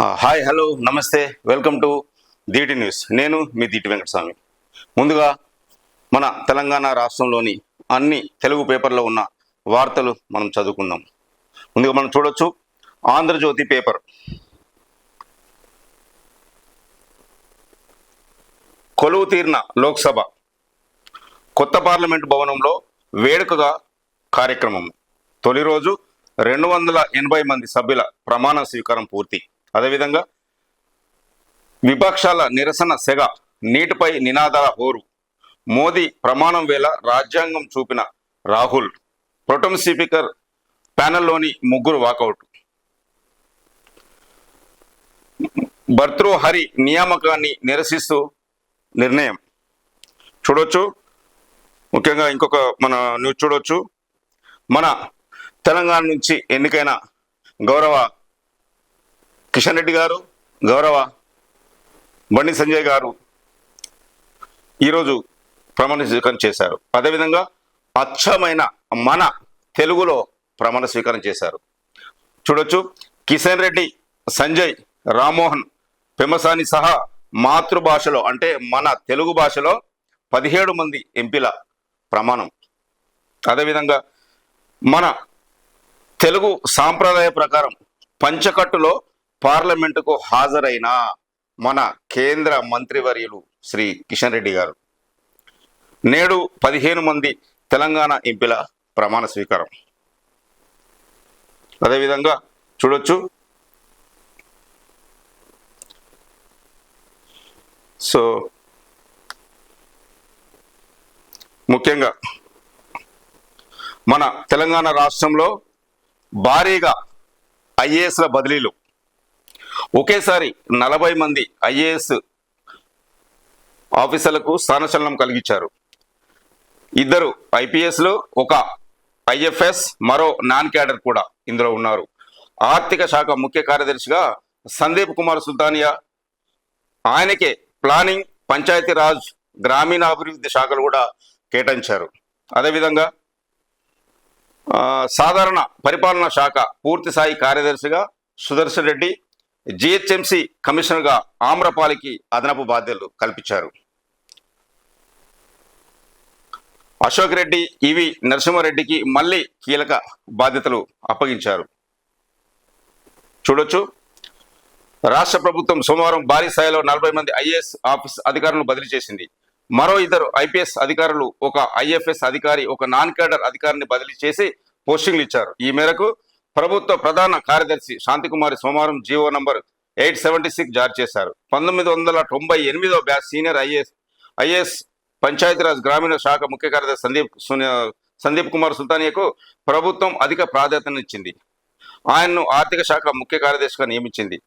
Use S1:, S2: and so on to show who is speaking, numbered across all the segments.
S1: Hi hello నమస్తే welcome to Deeti news. నేను మీ దీటి వెంకటస్వామి. ముందుగా మన తెలంగాణ రాష్ట్రంలోని అన్ని తెలుగు పేపర్లో ఉన్న వార్తలు మనం చదువుకుందాం. ముందుగా మనం చూడొచ్చు ఆంధ్రజ్యోతి పేపర్. కొలువు తీరిన లోక్సభ కొత్త పార్లమెంటు భవనంలో వేడుకగా కార్యక్రమం. తొలి రోజు రెండు వందల ఎనభై మంది సభ్యుల ప్రమాణ స్వీకారం పూర్తి. అదేవిధంగా విపక్షాల నిరసన సెగ నీటిపై నినాదాల హోరు. మోదీ ప్రమాణం వేళ రాజ్యాంగం చూపిన రాహుల్. ప్రొటం స్పీకర్ ప్యానెల్లోని ముగ్గురు వాకౌట్. భర్తృహరి నియామకాన్ని నిరసిస్తూ నిర్ణయం. చూడొచ్చు. ముఖ్యంగా ఇంకొక మన న్యూస్ చూడొచ్చు. మన తెలంగాణ నుంచి ఎన్నికైన గౌరవ కిషన్ రెడ్డి గారు గౌరవ బండి సంజయ్ గారు ఈరోజు ప్రమాణ స్వీకారం చేశారు. అదేవిధంగా అచ్చమైన మన తెలుగులో ప్రమాణ స్వీకారం చేశారు. చూడొచ్చు కిషన్ రెడ్డి సంజయ్ రామ్మోహన్ పెమసాని సహా మాతృభాషలో అంటే మన తెలుగు భాషలో పదిహేడు మంది ఎంపీల ప్రమాణం. అదేవిధంగా మన తెలుగు సాంప్రదాయ ప్రకారం పంచకట్టులో పార్లమెంటుకు హాజరైన మన కేంద్ర మంత్రివర్యులు శ్రీ కిషన్ రెడ్డి గారు. నేడు పదిహేను మంది తెలంగాణ ఎంపీల ప్రమాణ స్వీకారం. అదేవిధంగా చూడొచ్చు. సో ముఖ్యంగా మన తెలంగాణ రాష్ట్రంలో భారీగా ఐఏఎస్ల బదిలీలు ఒకేసారి నలభై మంది ఐఏఎస్ ఆఫీసర్లకు స్థానచలనం కలిగించారు. ఇద్దరు ఐపీఎస్లు ఒక ఐఎఫ్ఎస్ మరో నాన్ క్యాడర్ కూడా ఇందులో ఉన్నారు. ఆర్థిక శాఖ ముఖ్య కార్యదర్శిగా సందీప్ కుమార్ సుల్తానియా ఆయనకే ప్లానింగ్ పంచాయతీరాజ్ గ్రామీణాభివృద్ధి శాఖలు కూడా కేటాయించారు. అదేవిధంగా ఆ, సాధారణ పరిపాలనా శాఖ పూర్తి స్థాయి కార్యదర్శిగా సుదర్శన్ రెడ్డి జిహెచ్ఎంసి కమిషనర్గా ఆమ్రపాలికి అదనపు బాధ్యతలు కల్పించారు. అశోక్ రెడ్డి ఇవి నరసింహారెడ్డికి మళ్ళీ కీలక బాధ్యతలు అప్పగించారు. చూడొచ్చు. రాష్ట్ర ప్రభుత్వం సోమవారం భారీ స్థాయిలో నలభై మంది ఐఏఎస్ ఆఫీస్ అధికారులను బదిలీ చేసింది. మరో ఇద్దరు ఐపీఎస్ అధికారులు ఒక ఐఎఫ్ఎస్ అధికారి ఒక నాన్ కేడర్ అధికారిని బదిలీ చేసి పోస్టింగ్లు ఇచ్చారు. ఈ మేరకు ప్రభుత్వ ప్రధాన కార్యదర్శి శాంతికుమారి సోమవారం GO number eight seventy six జారీ చేశారు. పంతొమ్మిది వందల తొంభై ఎనిమిదో batch senior IAS IAS Panchayati Raj గ్రామీణ శాఖ ముఖ్య కార్యదర్శి సందీప్ సందీప్ కుమార్ సుల్తానియాకు ప్రభుత్వం అధిక ప్రాధాన్యతనిచ్చింది ఆయన్ను ఆర్థిక శాఖ ముఖ్య కార్యదర్శిగా నియమించింది.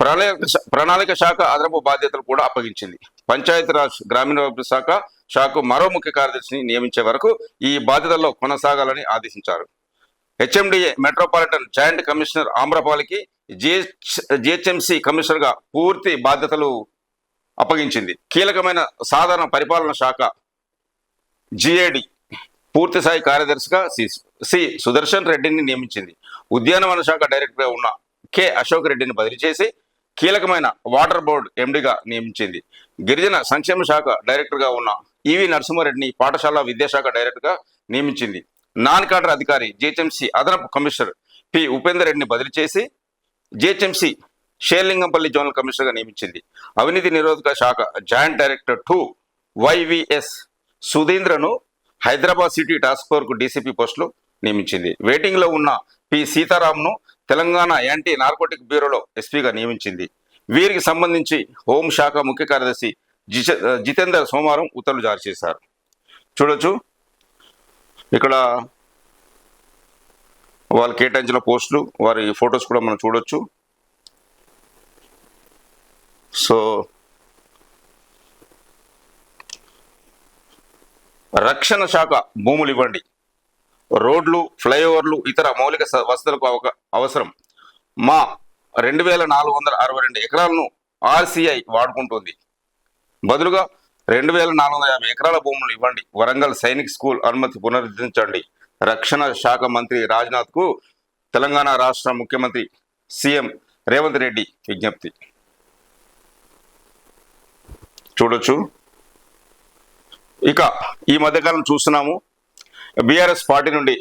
S1: ప్రణాళిక ప్రణాళిక శాఖ అదనపు బాధ్యతలు కూడా అప్పగించింది. పంచాయతీరాజ్ గ్రామీణాభివృద్ధి శాఖ శాఖకు మరో ముఖ్య కార్యదర్శిని నియమించే వరకు ఈ బాధ్యతల్లో కొనసాగాలని ఆదేశించారు. హెచ్ఎండిఏ మెట్రోపాలిటన్ జాయింట్ కమిషనర్ ఆమ్రపాలికి జిహెచ్ జిహెచ్ఎంసి కమిషనర్గా పూర్తి బాధ్యతలు అప్పగించింది. కీలకమైన సాధారణ పరిపాలన శాఖ జిఏడి పూర్తి స్థాయి కార్యదర్శిగా సి సి సుదర్శన్ రెడ్డిని నియమించింది. ఉద్యానవన శాఖ డైరెక్టర్గా ఉన్న కె అశోక్ రెడ్డిని బదిలీ చేసి కీలకమైన వాటర్ బోర్డు ఎండిగా నియమించింది. గిరిజన సంక్షేమ శాఖ డైరెక్టర్గా ఉన్న ఈవి నరసింహారెడ్డిని పాఠశాల విద్యాశాఖ డైరెక్టర్గా నియమించింది. నాన్ కాడర్ అధికారి జిహెచ్ఎంసీ అదనపు కమిషనర్ పి ఉపేందర్ రెడ్డిని బదిలీ చేసి జిహెచ్ఎంసీ షేర్లింగంపల్లి జోనల్ కమిషనర్గా నియమించింది. అవినీతి నిరోధక శాఖ జాయింట్ డైరెక్టర్ టూ వైవిఎస్ సుధీంద్రను హైదరాబాద్ సిటీ టాస్క్ ఫోర్కు డీసీపీ పోస్టులో నియమించింది. వెయిటింగ్లో ఉన్న పి సీతారాంను తెలంగాణ యాంటీ నార్కోటిక్ బ్యూరోలో ఎస్పీగా నియమించింది. వీరికి సంబంధించి హోంశాఖ ముఖ్య కార్యదర్శి జితేందర్ సోమవారం ఉత్తర్వులు జారీ చేశారు. చూడొచ్చు. ఇక్కడ వాళ్ళు కేటాయించిన పోస్టులు వారి ఫొటోస్ కూడా మనం చూడొచ్చు. సో రక్షణ శాఖ భూములు ఇవ్వండి. రోడ్లు ఫ్లైఓవర్లు ఇతర మౌలిక వసతులకు అవక- అవసరం. మా రెండు వేల నాలుగు వందల అరవై రెండు ఎకరాలను ఆర్సీఐ వాడుకుంటుంది. బదులుగా రెండు వేల నాలుగు వందల యాభై ఎకరాల భూములు ఇవ్వండి. వరంగల్ సైనిక్ స్కూల్ అనుమతి పునరుద్ధరించండి. రక్షణ శాఖ మంత్రి రాజ్నాథ్కు తెలంగాణ రాష్ట్ర ముఖ్యమంత్రి సీఎం రేవంత్ రెడ్డి విజ్ఞప్తి. చూడొచ్చు. ఇక ఈ మధ్యకాలం చూస్తున్నాము. బీఆర్ఎస్ పార్టీ నుండి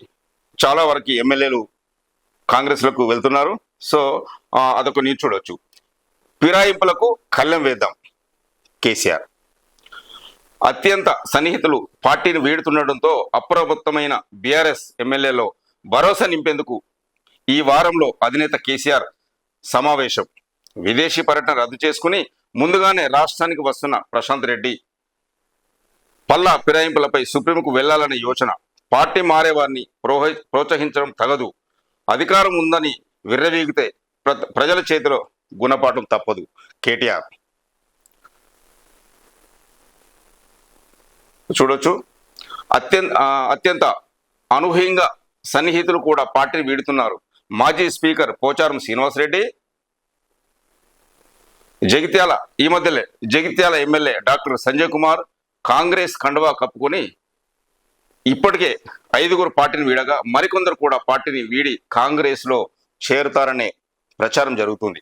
S1: చాలా వరకు ఎమ్మెల్యేలు కాంగ్రెస్లకు వెళ్తున్నారు. సో అదొక న్యూస్ చూడొచ్చు. ఫిరాయింపులకు కళ్ళెం వేద్దాం. కేసీఆర్. అత్యంత సన్నిహితులు పార్టీని వీడుతుండటంతో అప్రమత్తమైన బీఆర్ఎస్ ఎమ్మెల్యేలో భరోసా నింపేందుకు ఈ వారంలో అధినేత కేసీఆర్ సమావేశం. విదేశీ పర్యటన రద్దు చేసుకుని ముందుగానే రాష్ట్రానికి వస్తున్న ప్రశాంత్ రెడ్డి పల్లా ఫిరాయింపులపై సుప్రీంకు వెళ్ళాలనే యోచన. పార్టీ మారేవారిని ప్రోహ ప్రోత్సహించడం తగదు. అధికారం ఉందని విర్రవీగితే ప్ర- ప్రజల చేతిలో గుణపాఠం తప్పదు. కేటీఆర్ చూడొచ్చు. అత్యంత అత్యంత అనూహ్యంగా సన్నిహితులు కూడా పార్టీని వీడుతున్నారు. మాజీ స్పీకర్ పోచారం శ్రీనివాసరెడ్డి జగిత్యాల ఈ మధ్యలే జగిత్యాల ఎమ్మెల్యే డాక్టర్ సంజయ్ కుమార్ కాంగ్రెస్ కండువా కప్పుకొని ఇప్పటికే ఐదుగురు పార్టీని వీడగా మరికొందరు కూడా పార్టీని వీడి కాంగ్రెస్లో చేరుతారనే ప్రచారం జరుగుతుంది.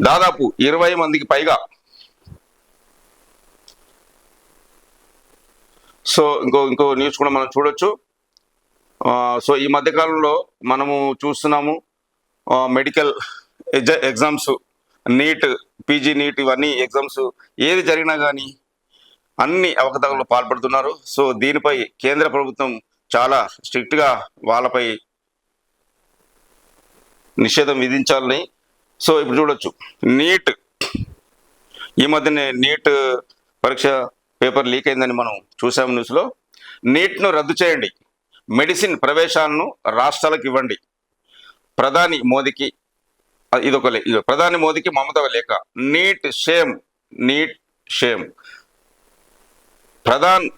S1: దాదాపు ఇరవై మందికి పైగా సో ఇంకో ఇంకో న్యూస్ కూడా మనం చూడొచ్చు. సో ఈ మధ్యకాలంలో మనము చూస్తున్నాము medical exam- exams NEET PG NEET ఇవన్నీ ఎగ్జామ్స్ ఏది జరిగినా కానీ అన్ని అవకతవకలు పాల్పడుతున్నారు. సో దీనిపై కేంద్ర ప్రభుత్వం చాలా స్ట్రిక్ట్గా వాళ్ళపై నిషేధం విధించాలని సో ఇప్పుడు చూడొచ్చు. నీట్ ఈ మధ్యనే నీట్ పరీక్ష పేపర్ లీక్ అయిందని మనం చూసాం న్యూస్లో నీట్ను రద్దు చేయండి. మెడిసిన్ ప్రవేశాలను రాష్ట్రాలకు ఇవ్వండి. ప్రధాని మోదీకి ఇదొక ప్రధాని మోదీకి మమత లేఖ. NEET shame NEET shame. Pradhan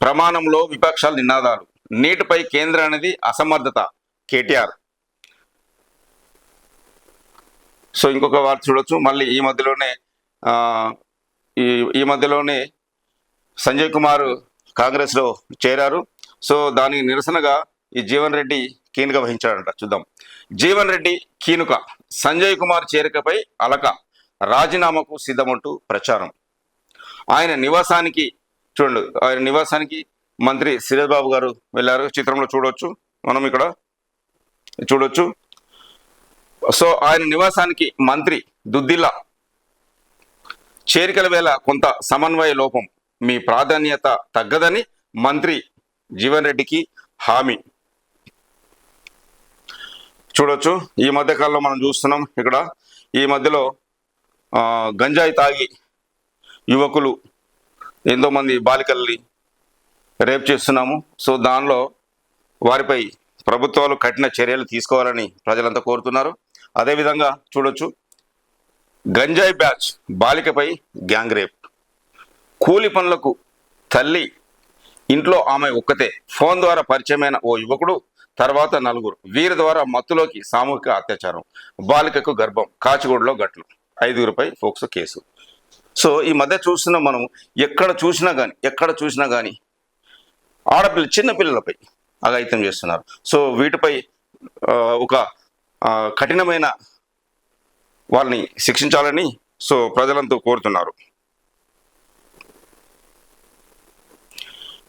S1: ప్రమాణంలో విపక్షాల నినాదాలు. నీటిపై కేంద్ర అనేది అసమర్థత. కేటీఆర్. సో ఇంకొక వార్త చూడొచ్చు. మళ్ళీ ఈ మధ్యలోనే ఈ ఈ మధ్యలోనే సంజయ్ కుమార్ కాంగ్రెస్లో చేరారు. సో దానికి నిరసనగా ఈ జీవన్ రెడ్డి కీనుక వహించాడంట. చూద్దాం. జీవన్ రెడ్డి కీనుక సంజయ్ కుమార్ చేరికపై అలక రాజీనామాకు సిద్ధమంటూ ప్రచారం. ఆయన నివాసానికి చూడండి ఆయన నివాసానికి మంత్రి సిరేష్ బాబు గారు వెళ్ళారు. చిత్రంలో చూడవచ్చు మనం ఇక్కడ చూడొచ్చు. సో ఆయన నివాసానికి మంత్రి దుద్దిల్లా చేరికల వేళ కొంత సమన్వయ లోపం మీ ప్రాధాన్యత తగ్గదని మంత్రి జీవన్ రెడ్డికి హామీ. చూడొచ్చు. ఈ మధ్యకాలంలో మనం చూస్తున్నాం ఇక్కడ. ఈ మధ్యలో గంజాయి తాగి యువకులు ఎంతోమంది బాలికల్ని రేప్ చేస్తున్నాము. సో దానిలో వారిపై ప్రభుత్వాలు కఠిన చర్యలు తీసుకోవాలని ప్రజలంతా కోరుతున్నారు. అదేవిధంగా చూడొచ్చు గంజాయి బ్యాచ్ బాలికపై గ్యాంగ్ రేప్. కూలి పనులకు తల్లి ఇంట్లో ఆమె ఒక్కతే. ఫోన్ ద్వారా పరిచయమైన ఓ యువకుడు తర్వాత నలుగురు. వీరి ద్వారా మత్తులోకి సామూహిక అత్యాచారం. బాలికకు గర్భం కాచిగూడలో గట్లు. ఐదుగురిపై ఫోక్సో కేసు. సో ఈ మధ్య చూస్తున్న మనం ఎక్కడ చూసినా కానీ ఎక్కడ చూసినా కానీ ఆడపిల్ల చిన్నపిల్లలపై అఘాయిత్యం చేస్తున్నారు. సో వీటిపై ఒక కఠినమైన వాళ్ళని శిక్షించాలని సో ప్రజలంతా కోరుతున్నారు.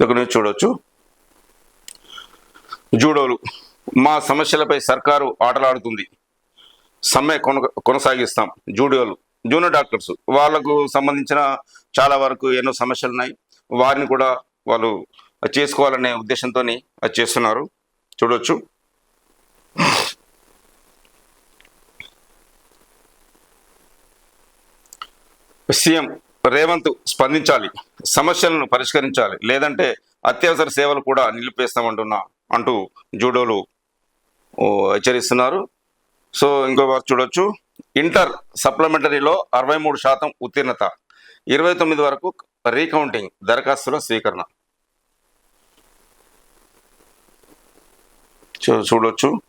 S1: ఇక్కడ నుంచి చూడవచ్చు జూడోలు మా సమస్యలపై సర్కారు ఆటలాడుతుంది. సమ్మె కొన కొనసాగిస్తాం. జూడోలు జూనియర్ డాక్టర్స్ వాళ్ళకు సంబంధించిన చాలా వరకు ఎన్నో సమస్యలు ఉన్నాయి వారిని కూడా వాళ్ళు చేసుకోవాలనే ఉద్దేశంతో అది చేస్తున్నారు. చూడవచ్చు సీఎం రేవంత్ స్పందించాలి సమస్యలను పరిష్కరించాలి లేదంటే అత్యవసర సేవలు కూడా నిలిపేస్తామంటున్నా అంటూ జూడోలు హెచ్చరిస్తున్నారు. సో ఇంకో వారు చూడొచ్చు. ఇంటర్ సప్లిమెంటరీలో అరవై మూడు శాతం ఉత్తీర్ణత ఇరవై తొమ్మిది వరకు రీకౌంటింగ్ దరఖాస్తుల స్వీకరణ. చూడొచ్చు.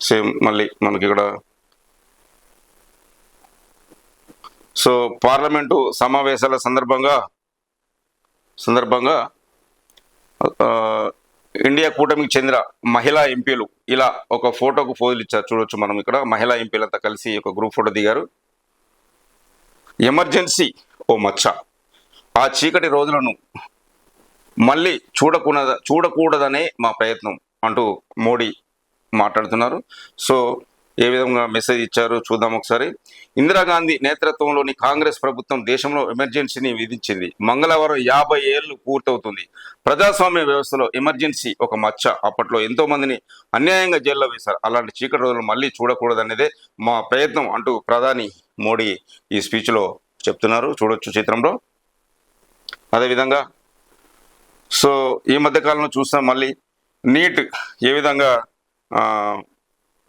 S1: సేమ్ మళ్ళీ మనకి ఇక్కడ. సో పార్లమెంటు సమావేశాల సందర్భంగా సందర్భంగా ఇండియా కూటమికి చెందిన మహిళా ఎంపీలు ఇలా ఒక ఫోటోకు ఫోజులు ఇచ్చారు. చూడొచ్చు మనం ఇక్కడ. మహిళా ఎంపీలంతా కలిసి ఒక గ్రూప్ ఫోటో దిగారు. ఎమర్జెన్సీ ఓ మచ్చ. ఆ చీకటి రోజులను మళ్ళీ చూడకూడద చూడకూడదనే మా ప్రయత్నం అంటూ మోడీ మాట్లాడుతున్నారు. సో ఏ విధంగా మెసేజ్ ఇచ్చారు చూద్దాం ఒకసారి. ఇందిరాగాంధీ నేతృత్వంలోని కాంగ్రెస్ ప్రభుత్వం దేశంలో ఎమర్జెన్సీని విధించింది. మంగళవారం యాభై ఏళ్ళు పూర్తవుతుంది. ప్రజాస్వామ్య వ్యవస్థలో ఎమర్జెన్సీ ఒక మచ్చ. అప్పట్లో ఎంతో మందిని అన్యాయంగా జైల్లో వేశారు. అలాంటి చీకటి రోజులు మళ్ళీ చూడకూడదనేదే మా ప్రయత్నం అంటూ ప్రధాని మోడీ ఈ స్పీచ్లో చెప్తున్నారు. చూడొచ్చు చిత్రంలో. అదేవిధంగా సో ఈ మధ్యకాలంలో చూస్తాం మళ్ళీ నీట్ ఏ విధంగా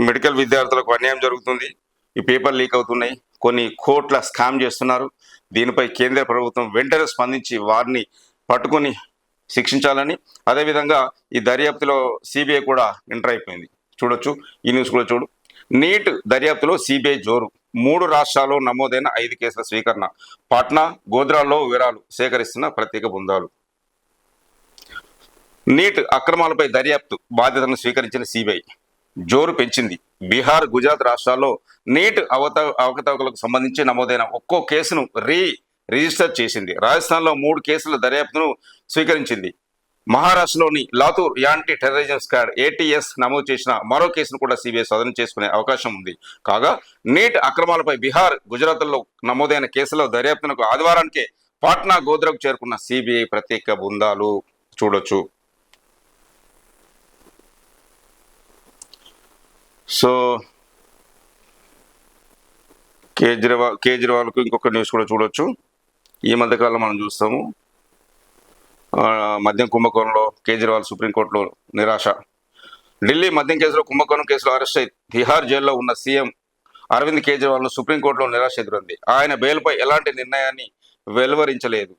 S1: మెడికల్ విద్యార్థులకు అన్యాయం జరుగుతుంది. ఈ పేపర్ లీక్ అవుతున్నాయి. కొన్ని కోట్ల స్కామ్ చేస్తున్నారు. దీనిపై కేంద్ర ప్రభుత్వం వెంటనే స్పందించి వారిని పట్టుకొని శిక్షించాలని. అదేవిధంగా ఈ దర్యాప్తులో సిబిఐ కూడా ఎంటర్ అయిపోయింది. చూడొచ్చు. ఈ న్యూస్ కూడా చూడు. నీట్ దర్యాప్తులో సిబిఐ జోరు. మూడు రాష్ట్రాల్లో నమోదైన ఐదు కేసుల స్వీకరణ. పాట్నా గోద్రాల్లో వివరాలు సేకరిస్తున్న ప్రత్యేక బృందాలు. నీట్ అక్రమాలపై దర్యాప్తు బాధ్యతను స్వీకరించిన సిబిఐ. జోరు పెంచింది. బీహార్ గుజరాత్ రాష్ట్రాల్లో నీట్ అవత అవకతవకలకు సంబంధించి నమోదైన ఒక్కో కేసును రీ రిజిస్టర్ చేసింది. రాజస్థాన్లో మూడు కేసుల దర్యాప్తును స్వీకరించింది. మహారాష్ట్రలోని Latur anti terrorism squad ATS నమోదు చేసిన మరో కేసును కూడా సిబిఐ సదనం చేసుకునే అవకాశం ఉంది. కాగా నీట్ అక్రమాలపై బీహార్ గుజరాత్లో నమోదైన కేసులో దర్యాప్తునకు ఆదివారానికే పాట్నా గోద్రకు చేరుకున్న సిబిఐ ప్రత్యేక బృందాలు చూడొచ్చు. సో కేజ్రీవాల్ కేజ్రీవాల్కు ఇంకొక న్యూస్ కూడా చూడొచ్చు. ఈ మధ్యకాలంలో మనం చూస్తాము. మద్యం కుంభకోణంలో కేజ్రీవాల్ సుప్రీంకోర్టులో నిరాశ. ఢిల్లీ మద్యం కేసులో కుంభకోణం కేసులో అరెస్ట్ అయి తిహార్ జైల్లో ఉన్న సీఎం అరవింద్ కేజ్రీవాల్ను సుప్రీంకోర్టులో నిరాశ ఎదురైంది. ఆయన బెయిల్పై ఎలాంటి నిర్ణయాన్ని వెలువరించలేదు.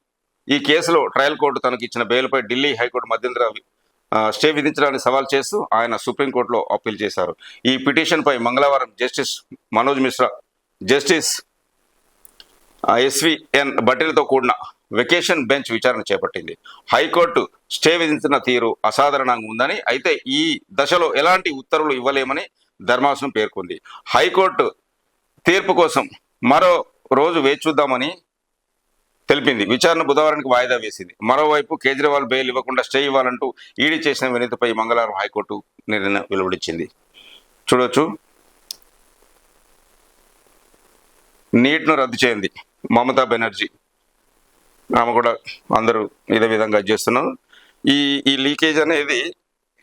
S1: ఈ కేసులో ట్రయల్ కోర్టు తనకు ఇచ్చిన బెయిల్పై ఢిల్లీ హైకోర్టు మధ్యంతర స్టే విధించడానికి సవాల్ చేస్తూ ఆయన సుప్రీంకోర్టులో అప్పీల్ చేశారు. ఈ పిటిషన్పై మంగళవారం justice Manoj Mishra justice SVN బట్టిలతో కూడిన వెకేషన్ బెంచ్ విచారణ చేపట్టింది. హైకోర్టు స్టే విధించిన తీరు అసాధారణంగా ఉందని అయితే ఈ దశలో ఎలాంటి ఉత్తర్వులు ఇవ్వలేమని ధర్మాసనం పేర్కొంది. హైకోర్టు తీర్పు కోసం మరో రోజు వేచి చూద్దామని తెలిపింది. విచారణ బుధవారానికి వాయిదా వేసింది. మరోవైపు కేజ్రీవాల్ బెయిల్ ఇవ్వకుండా స్టే ఇవ్వాలంటూ ఈడీ చేసిన వినతిపై మంగళవారం హైకోర్టు నిర్ణయం వెలువడించింది చూడొచ్చు. నీట్ను రద్దు చేయండి. మమతా బెనర్జీ. ఆమె కూడా అందరూ ఇదే విధంగా చేస్తున్నారు. ఈ ఈ లీకేజ్ అనేది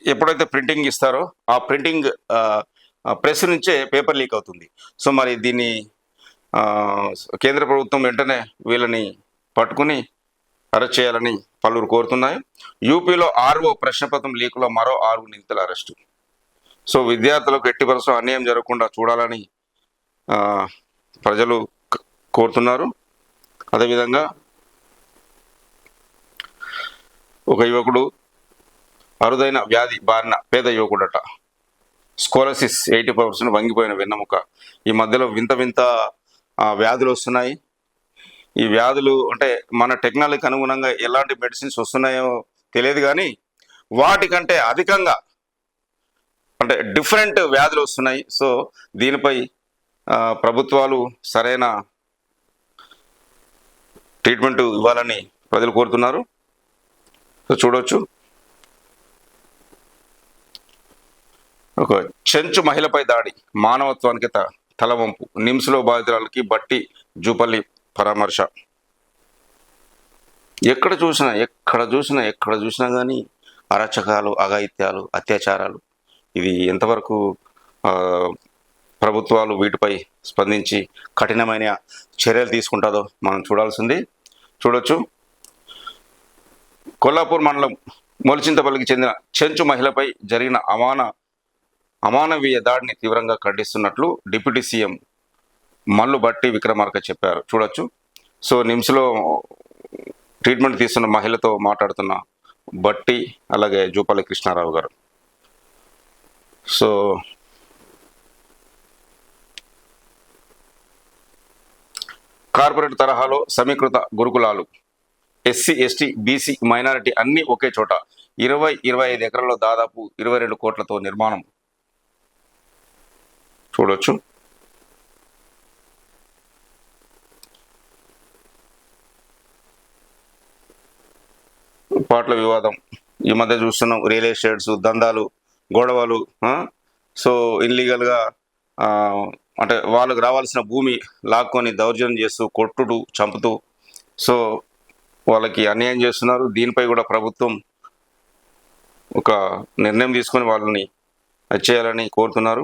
S1: ఎప్పుడైతే ప్రింటింగ్ ఇస్తారో ఆ ప్రింటింగ్ ప్రెస్ నుంచే పేపర్ లీక్ అవుతుంది. సో మరి దీన్ని కేంద్ర ప్రభుత్వం వెంటనే వీళ్ళని పట్టుకుని అరెస్ట్ చేయాలని పలువురు కోరుతున్నాయి. యూపీలో ఆర్ఓ ప్రశ్నపత్రం లీకులో మరో ఆరుగురు నిందితుల అరెస్టు. సో విద్యార్థులకు ఎట్టి పరిస్థితుల్లో అన్యాయం జరగకుండా చూడాలని ప్రజలు కోరుతున్నారు. అదేవిధంగా ఒక యువకుడు అరుదైన వ్యాధి బారిన పేద యువకుడట. స్కోలసిస్ ఎయిటీ పర్సెంట్ వంగిపోయిన వెన్నెముక. ఈ మధ్యలో వింత వింత వ్యాధులు వస్తున్నాయి. ఈ వ్యాధులు అంటే మన టెక్నాలజీకి అనుగుణంగా ఎలాంటి మెడిసిన్స్ వస్తున్నాయో తెలియదు కానీ వాటికంటే అధికంగా అంటే డిఫరెంట్ వ్యాధులు వస్తున్నాయి. సో దీనిపై ప్రభుత్వాలు సరైన ట్రీట్మెంట్ ఇవ్వాలని ప్రజలు కోరుతున్నారు. సో చూడవచ్చు ఒక చెంచు మహిళపై దాడి మానవత్వానికి త తలవంపు నిమ్స్లో బాధితురాలకి బట్టి జూపల్లి పరామర్శ. ఎక్కడ చూసినా ఎక్కడ చూసినా ఎక్కడ చూసినా కానీ అరాచకాలు అఘాయిత్యాలు అత్యాచారాలు ఇది ఎంతవరకు ప్రభుత్వాలు వీటిపై స్పందించి కఠినమైన చర్యలు తీసుకుంటుందో మనం చూడాల్సింది. చూడొచ్చు. కొల్లాపూర్ మండలం మొలిచింతపల్లికి చెందిన చెంచు మహిళపై జరిగిన అమాన అమానవీయ దాడిని తీవ్రంగా ఖండిస్తున్నట్లు డిప్యూటీ సీఎం మల్లు బట్టి విక్రమార్క చెప్పారు. చూడొచ్చు. సో నిమ్స్లో ట్రీట్మెంట్ తీసుకున్న మహిళతో మాట్లాడుతున్న బట్టి అలాగే జూపల్లి కృష్ణారావు గారు. సో కార్పొరేట్ తరహాలో సమీకృత గురుకులాలు. ఎస్సీ ఎస్టీ బీసీ మైనారిటీ అన్నీ ఒకే చోట. ఇరవై ఇరవై ఐదు ఎకరాల్లో దాదాపు ఇరవై రెండు కోట్లతో నిర్మాణం. చూడొచ్చు. పాటల వివాదం. ఈ మధ్య చూస్తున్నాం రియల్ ఎస్టేట్స్ దందాలు గొడవలు సో ఇల్లీగల్గా అంటే వాళ్ళకి రావాల్సిన భూమి లాక్కొని దౌర్జన్యం చేస్తూ కొట్టుడు చంపుతూ సో వాళ్ళకి అన్యాయం చేస్తున్నారు. దీనిపై కూడా ప్రభుత్వం ఒక నిర్ణయం తీసుకొని వాళ్ళని చేయాలని కోరుతున్నారు.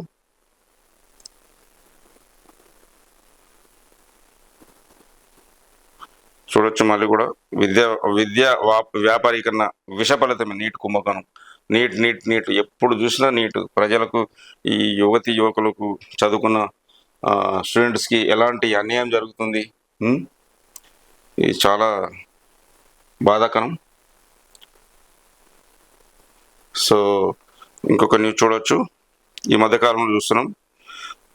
S1: చూడొచ్చు మళ్ళీ కూడా. విద్య విద్య వ్యాపారీకరణ విష విషఫలితమే నీట్ కుంభకోణం. NEET NEET NEET. ఎప్పుడు చూసినా నీట్. ప్రజలకు ఈ యువతి యువకులకు చదువుకున్న స్టూడెంట్స్కి ఎలాంటి అన్యాయం జరుగుతుంది? ఇది చాలా బాధాకరం. సో ఇంకొక న్యూస్ చూడొచ్చు. ఈ మధ్యకాలంలో చూస్తున్నాం.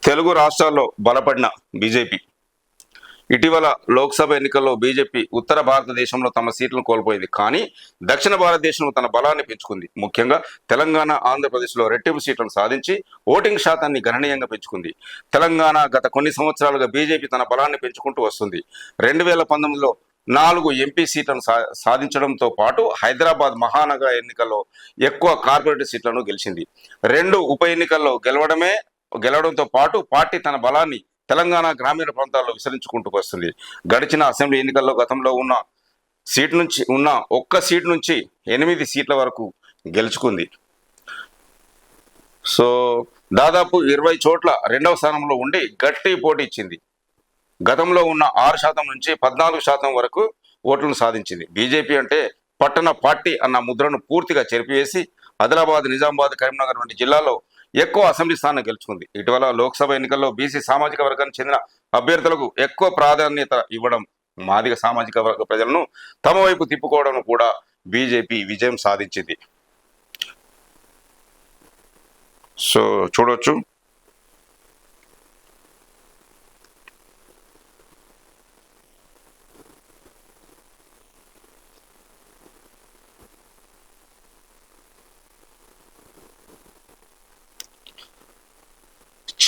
S1: తెలుగు రాష్ట్రాల్లో బలపడిన బీజేపీ. ఇటీవల లోక్సభ ఎన్నికల్లో బీజేపీ ఉత్తర భారతదేశంలో తమ సీట్లను కోల్పోయింది. కానీ దక్షిణ భారతదేశంలో తన బలాన్ని పెంచుకుంది. ముఖ్యంగా తెలంగాణ ఆంధ్రప్రదేశ్లో రెట్టింపు సీట్లను సాధించి ఓటింగ్ శాతాన్ని గణనీయంగా పెంచుకుంది. తెలంగాణ గత కొన్ని సంవత్సరాలుగా బీజేపీ తన బలాన్ని పెంచుకుంటూ వస్తుంది. రెండు వేల పంతొమ్మిదిలో నాలుగు ఎంపీ సీట్లను సా సాధించడంతో పాటు హైదరాబాద్ మహానగర ఎన్నికల్లో ఎక్కువ కార్పొరేట్ సీట్లను గెలిచింది. రెండు ఉప ఎన్నికల్లో గెలవడమే గెలవడంతో పాటు పార్టీ తన బలాన్ని తెలంగాణ గ్రామీణ ప్రాంతాల్లో విస్తరించుకుంటూ వస్తుంది. గడిచిన అసెంబ్లీ ఎన్నికల్లో గతంలో ఉన్న సీట్ నుంచి ఉన్న ఒక్క సీట్ నుంచి ఎనిమిది సీట్ల వరకు గెలుచుకుంది. సో దాదాపు ఇరవై చోట్ల రెండవ స్థానంలో ఉండి గట్టి పోటీ ఇచ్చింది. గతంలో ఉన్న ఆరు శాతం నుంచి పద్నాలుగు శాతం వరకు ఓట్లను సాధించింది. బీజేపీ అంటే పట్టణ పార్టీ అన్న ముద్రను పూర్తిగా చెరిపివేసి ఆదిలాబాద్ నిజామాబాద్ కరీంనగర్ వంటి జిల్లాలో ఎక్కువ అసెంబ్లీ స్థానం గెలుచుకుంది. ఇటీవల లోక్సభ ఎన్నికల్లో బీసీ సామాజిక వర్గానికి చెందిన అభ్యర్థులకు ఎక్కువ ప్రాధాన్యత ఇవ్వడం మాదిగ సామాజిక వర్గ ప్రజలను తమ వైపు తిప్పుకోవడం కూడా బీజేపీ విజయం సాధించింది. సో చూడొచ్చు.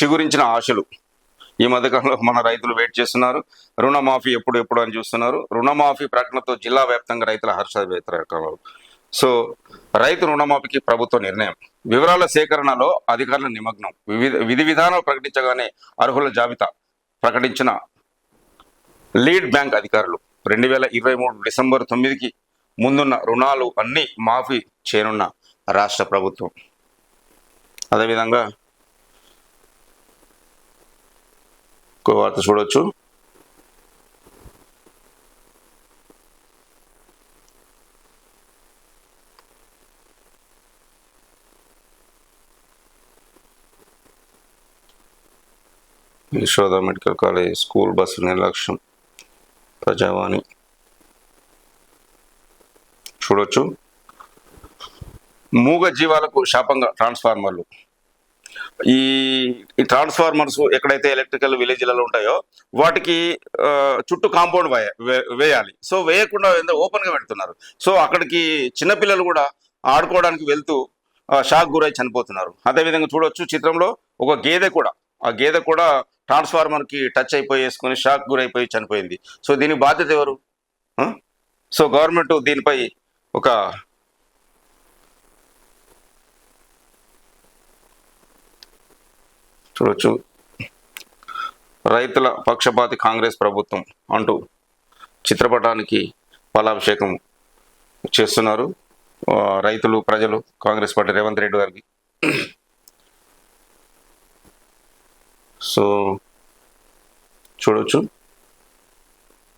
S1: చిగురించిన ఆశలు. ఈ మధ్యకాలంలో మన రైతులు వెయిట్ చేస్తున్నారు. రుణమాఫీ ఎప్పుడు ఎప్పుడు అని చూస్తున్నారు. రుణమాఫీ ప్రకటనతో జిల్లా వ్యాప్తంగా రైతుల హర్ష వ్యతిరేకాలు సో రైతు రుణమాఫీకి ప్రభుత్వ నిర్ణయం. వివరాల సేకరణలో అధికారుల నిమగ్నం. వివిధ విధి విధానాలు ప్రకటించగానే అర్హుల జాబితా ప్రకటించిన లీడ్ బ్యాంక్ అధికారులు. రెండు వేల ఇరవై మూడు డిసెంబర్ తొమ్మిదికి ముందున్న రుణాలు అన్నీ మాఫీ చేయనున్న రాష్ట్ర ప్రభుత్వం. అదేవిధంగా ఇంకో వార్త చూడొచ్చు. Yashoda medical college school bus నిర్లక్ష్యం. ప్రజావాణి. చూడొచ్చు. మూగ జీవాలకు శాపంగా ట్రాన్స్ఫార్మర్లు. ఈ ట్రాన్స్ఫార్మర్స్ ఎక్కడైతే ఎలక్ట్రికల్ విలేజ్లలో ఉంటాయో వాటికి చుట్టూ కాంపౌండ్ వేయాలి. సో వేయకుండా ఓపెన్ ఓపెన్గా పెడుతున్నారు. సో అక్కడికి చిన్నపిల్లలు కూడా ఆడుకోవడానికి వెళ్తూ ఆ, షాక్ గురై చనిపోతున్నారు. అదేవిధంగా చూడొచ్చు చిత్రంలో ఒక గేదె కూడా. ఆ గేదె కూడా ట్రాన్స్ఫార్మర్కి టచ్ అయిపోయి వేసుకొని షాక్ గురైపోయి చనిపోయింది. సో దీనికి బాధ్యత ఎవరు? సో గవర్నమెంట్ దీనిపై ఒక చూడొచ్చు. రైతుల పక్షపాతి కాంగ్రెస్ ప్రభుత్వం అంటూ చిత్రపటానికి పాలాభిషేకం చేస్తున్నారు. రైతులు ప్రజలు కాంగ్రెస్ పార్టీ రేవంత్ రెడ్డి గారికి. సో చూడొచ్చు.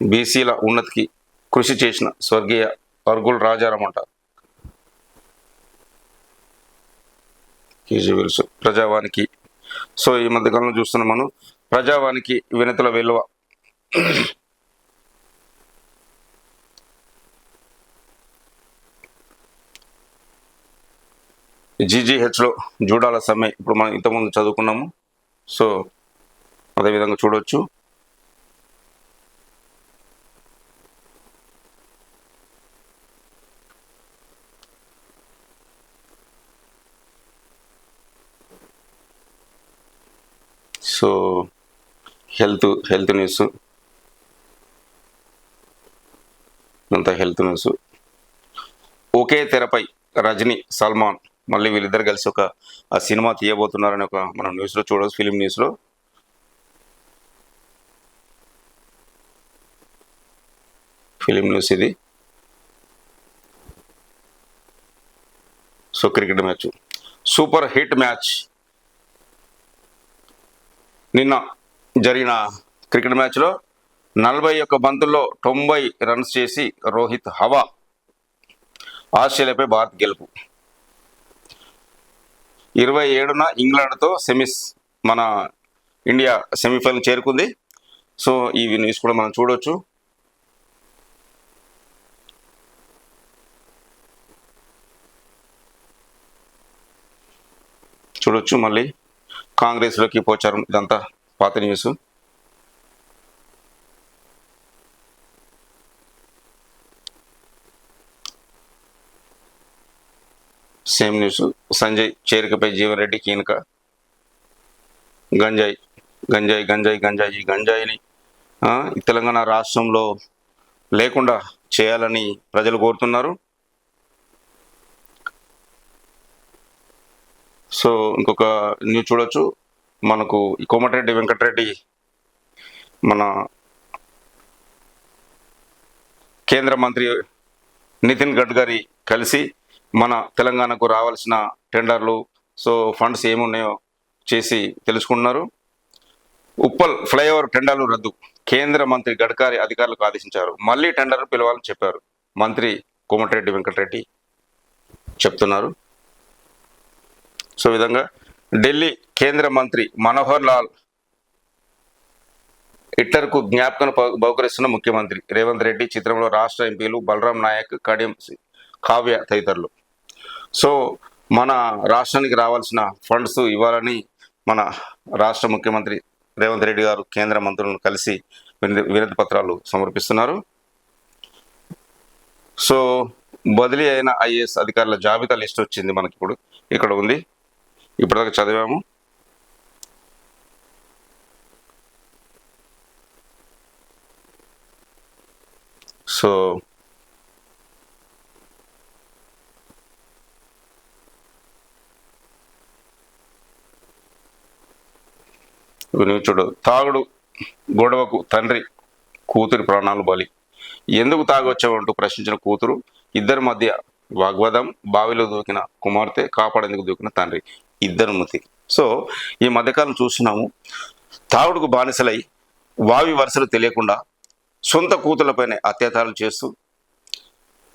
S1: బీసీల ఉన్నతికి కృషి చేసిన స్వర్గీయ అర్గుల్ రాజారాం అంటారు కేజీ విల్సు ప్రజావానికి సో ఈ మధ్యకాలంలో చూస్తున్నాం మనం ప్రజావానికి వినతుల విలువ. జీజీహెచ్లో జూడాల సమ్మె ఇప్పుడు మనం ఇంతకుముందు చదువుకున్నాము. సో అదేవిధంగా చూడొచ్చు. So health health news. అంతా హెల్త్ న్యూస్. ఒకే తెరపై రజనీ సల్మాన్ మళ్ళీ వీళ్ళిద్దరు కలిసి ఒక ఆ సినిమా తీయబోతున్నారని ఒక మనం న్యూస్లో చూడవచ్చు ఫిలిం న్యూస్లో. ఫిలిం న్యూస్ ఇది. So cricket match. Super hit match. నిన్న జరిగిన క్రికెట్ మ్యాచ్లో నలభై ఒక్క బంతుల్లో తొంభై రన్స్ చేసి రోహిత్ హవా ఆస్ట్రేలియాపై భారత్ గెలుపు. ఇరవై ఏడున ఇంగ్లాండ్తో సెమీస్ మన ఇండియా సెమీఫైనల్ చేరుకుంది. సో ఈ న్యూస్ కూడా మనం చూడవచ్చు చూడొచ్చు మళ్ళీ. కాంగ్రెస్లోకి పోచారు. ఇదంతా పాత న్యూస్. Same news. సంజయ్ చేరికపై జీవన్ రెడ్డి కీనక గంజాయి గంజాయి గంజాయి గంజాయి గంజాయిని తెలంగాణ రాష్ట్రంలో లేకుండా చేయాలని ప్రజలు కోరుతున్నారు. సో ఇంకొక న్యూస్ చూడొచ్చు. మనకు ఈ కోమటిరెడ్డి వెంకటరెడ్డి మన కేంద్ర మంత్రి నితిన్ గడ్కరీ కలిసి మన తెలంగాణకు రావాల్సిన టెండర్లు సో ఫండ్స్ ఏమున్నాయో చేసి తెలుసుకుంటున్నారు. ఉప్పల్ ఫ్లైఓవర్ టెండర్లు రద్దు. కేంద్ర మంత్రి గడ్కరీ అధికారులకు ఆదేశించారు. మళ్ళీ టెండర్ పిలవాలని చెప్పారు మంత్రి కోమటిరెడ్డి వెంకటరెడ్డి చెప్తున్నారు. సో విధంగా ఢిల్లీ కేంద్ర మంత్రి మనోహర్ లాల్ ఇట్టర్కు జ్ఞాపకం బహుకరిస్తున్న ముఖ్యమంత్రి. రేవంత్ రెడ్డి చిత్రంలో రాష్ట్ర ఎంపీలు బలరాం నాయక్ కడియం కావ్య తదితరులు. సో మన రాష్ట్రానికి రావాల్సిన ఫండ్స్ ఇవ్వాలని మన రాష్ట్ర ముఖ్యమంత్రి రేవంత్ రెడ్డి గారు కేంద్ర మంత్రులను కలిసి వినతి వినతి పత్రాలు సమర్పిస్తున్నారు. సో బదిలీ అయిన ఐఏఎస్ అధికారుల జాబితా లిస్ట్ వచ్చింది మనకి ఇప్పుడు ఇక్కడ ఉంది. ఇప్పటిదాకా చదివాము. సో నువ్వు చూడు. తాగుడు గొడవకు తండ్రి కూతురి ప్రాణాలు బలి. ఎందుకు తాగొచ్చావంటూ ప్రశ్నించిన కూతురు ఇద్దరి మధ్య వాగ్వాదం బావిలో దూకిన కుమార్తె కాపాడేందుకు దూకిన తండ్రి. ఇద్దరు మృతి సో ఈ మధ్యకాలం చూస్తున్నాము తాగుడుకు బానిసలై వావి వరుసలు తెలియకుండా సొంత కూతులపైనే అత్యాచారాలు చేస్తూ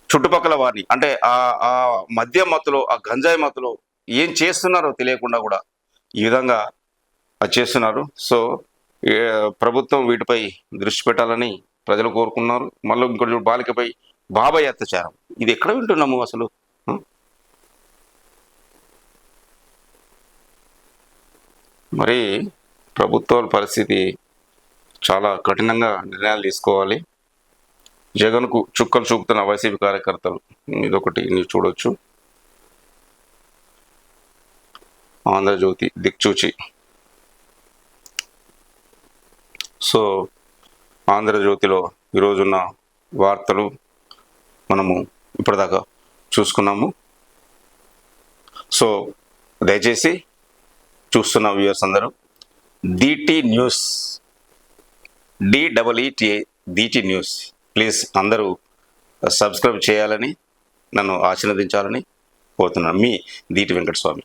S1: చుట్టుపక్కల వారిని అంటే ఆ ఆ మద్య మత్తులో ఆ గంజాయి మత్తులో ఏం చేస్తున్నారో తెలియకుండా కూడా ఈ విధంగా అది చేస్తున్నారు. సో ప్రభుత్వం వీటిపై దృష్టి పెట్టాలని ప్రజలు కోరుకున్నారు. మళ్ళీ ఇంకోటి బాలికపై బాబాయ్ అత్యాచారం. ఇది ఎక్కడ వింటున్నాము అసలు? మరి ప్రభుత్వాల పరిస్థితి చాలా కఠినంగా నిర్ణయాలు తీసుకోవాలి. జగన్కు చుక్కలు చూపుతున్న వైసీపీ కార్యకర్తలు ఇదొకటి నీవు చూడొచ్చు. ఆంధ్రజ్యోతి దిక్చూచి. సో ఆంధ్రజ్యోతిలో ఈరోజున్న వార్తలు మనము ఇప్పటిదాకా చూసుకున్నాము. సో దయచేసి చూస్తున్న వ్యూవర్స్ అందరూ డిటి న్యూస్ డిడబ్ల్ఈటిఏ డిటి న్యూస్ ప్లీజ్ అందరూ uh, సబ్స్క్రైబ్ చేయాలని నన్ను ఆశీర్వదించాలని కోరుతున్నాను. మీ దీటి వెంకటస్వామి